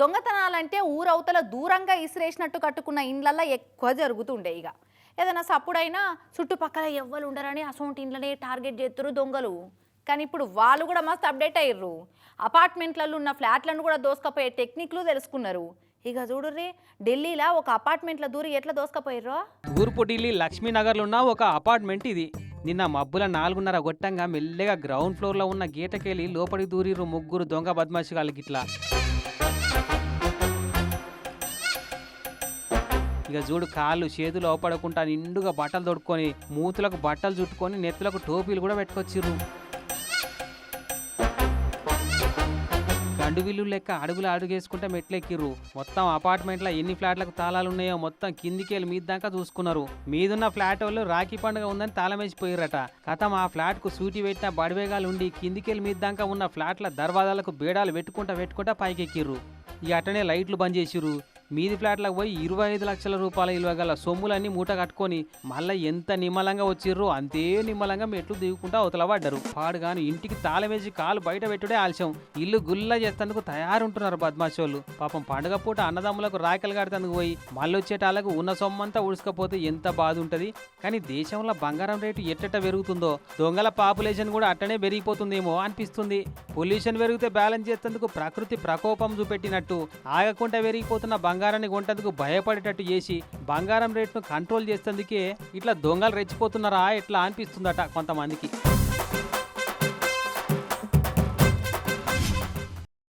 దొంగతనాలంటే ఊరవతల దూరంగా ఇసిరేసినట్టు కట్టుకున్న ఇండ్లల్లో ఎక్కువ జరుగుతుండే ఇక ఏదైనా సప్పుడైనా చుట్టుపక్కల ఎవ్వరు ఉండరని అసొంటి ఇండ్లనే టార్గెట్ చేస్తారు దొంగలు. కానీ ఇప్పుడు వాళ్ళు కూడా మస్తు అప్డేట్ అయ్యారు అపార్ట్మెంట్లలో ఉన్న ఫ్లాట్లను కూడా దోసుకపోయే టెక్నిక్లు తెలుసుకున్నారు. ఇక చూడుర్రి ఢిల్లీలో ఒక అపార్ట్మెంట్ల దూరి ఎట్లా దోసుకపోయారో తూర్పు ఢిల్లీ లక్ష్మీనగర్లో ఉన్న ఒక అపార్ట్మెంట్ ఇది. నిన్న మబ్బుల నాలుగున్నర గొట్టంగా మెల్లగా గ్రౌండ్ ఫ్లోర్లో ఉన్న గీటకెళ్ళి లోపలికి దూరిరు ముగ్గురు దొంగ బద్మాషిగాళ్ళు గిట్లా. ఇక చూడు కాళ్ళు చేతులు అవపడకుండా నిండుగా బట్టలు తొడుక్కొని మూతులకు బట్టలు చుట్టుకొని నెత్తులకు టోపీలు కూడా పెట్టుకొచ్చిర్రు. అడుగులు లెక్క అడుగులు అడుగేసుకుంటే మెట్లెక్కిర్రు. మొత్తం అపార్ట్మెంట్లో ఎన్ని ఫ్లాట్లకు తాళాలు ఉన్నాయో మొత్తం కిందికెళ్ళి మీద దాకా చూసుకున్నారు. మీదున్న ఫ్లాట్ వాళ్ళు రాఖీ పండుగ ఉందని తాళమేసిపోయారట కథం ఆ ఫ్లాట్కు సూటి పెట్టిన బడివేగాలు ఉండి కిందికెళ్ళి మీద దాకా ఉన్న ఫ్లాట్ల దర్వాజాలకు బేడాలు పెట్టుకుంటా పెట్టుకుంటా పైకెక్కిర్రు. ఈ అట్టనే లైట్లు బంద్ చేసిర్రు. మీది ఫ్లాట్లకు పోయి ఇరవై ఐదు లక్షల రూపాయల విలువ గల సొమ్ములన్నీ మూట కట్టుకొని మళ్ళీ ఎంత నిమ్మలంగా వచ్చిర్రో అంతే నిమ్మలంగా మెట్లు దిగుకుంటా అవతల పడ్డరు. పాడుగాను ఇంటికి తాళమేసి కాలు బయట పెట్టుడే ఆలస్యం. ఇల్లు గుల్ల చేస్తేందుకు తయారుంటున్నారు బద్మాషోళ్ళు. పాపం పండుగ పూట అన్నదమ్ములకు రాకలు కడతందుకు పోయి మళ్ళీ వచ్చేటాలకు ఉన్న సొమ్మంతా ఉడుచుకపోతే ఎంత బాధ ఉంటుంది కానీ దేశంలో బంగారం రేటు ఎట్టట పెరుగుతుందో? దొంగల పాపులేషన్ కూడా అట్టనే పెరిగిపోతుందేమో అనిపిస్తుంది. పొల్యూషన్ పెరిగితే బ్యాలెన్స్ చేస్తేందుకు ప్రకృతి ప్రకోపం చూపెట్టినట్టు ఆగకుండా పెరిగిపోతున్న బంగారాన్ని కొంటందుకు భయపడేటట్టు చేసి బంగారం రేటును కంట్రోల్ చేసేందుకే ఇట్లా దొంగలు రెచ్చిపోతున్నారా ఇట్లా అనిపిస్తుందట కొంతమందికి.